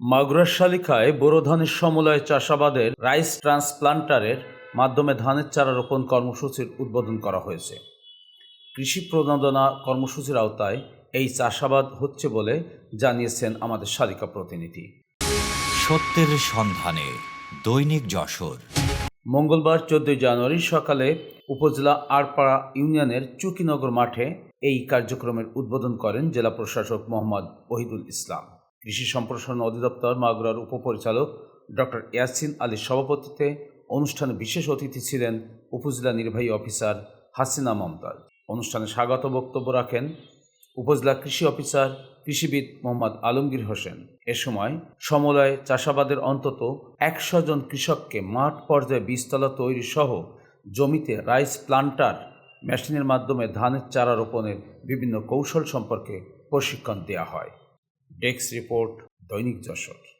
মাগুরার শালিখায় বোরো ধানের সমলয় চাষাবাদের রাইস ট্রান্সপ্লান্টারের মাধ্যমে ধানের চারা রোপণ কর্মসূচির উদ্বোধন করা হয়েছে। কৃষি প্রণোদনা কর্মসূচির আওতায় এই চাষাবাদ হচ্ছে বলে জানিয়েছেন আমাদের শালিকা প্রতিনিধি। সত্যের সন্ধানে দৈনিক যশোর। মঙ্গলবার চোদ্দই জানুয়ারি সকালে উপজেলা আরপাড়া ইউনিয়নের চুকিনগর মাঠে এই কার্যক্রমের উদ্বোধন করেন জেলা প্রশাসক মোহাম্মদ ওহিদুল ইসলাম। কৃষি সম্প্রসারণ অধিদপ্তর মাগুরার উপপরিচালক ডক্টর ইয়াসিন আলীর সভাপতিত্বে অনুষ্ঠানে বিশেষ অতিথি ছিলেন উপজেলা নির্বাহী অফিসার হাসিনা মমতাজ। অনুষ্ঠানে স্বাগত বক্তব্য রাখেন উপজেলা কৃষি অফিসার কৃষিবিদ মোহাম্মদ আলমগীর হোসেন। এ সময় সমলয় চাষাবাদের অন্তত একশো জন কৃষককে মাঠ পর্যায়ে বীজতলা তৈরি সহ জমিতে রাইস প্লান্টার মেশিনের মাধ্যমে ধানের চারা রোপণের বিভিন্ন কৌশল সম্পর্কে প্রশিক্ষণ দেওয়া হয়। ডেস্ক রিপোর্ট দৈনিক যশোর।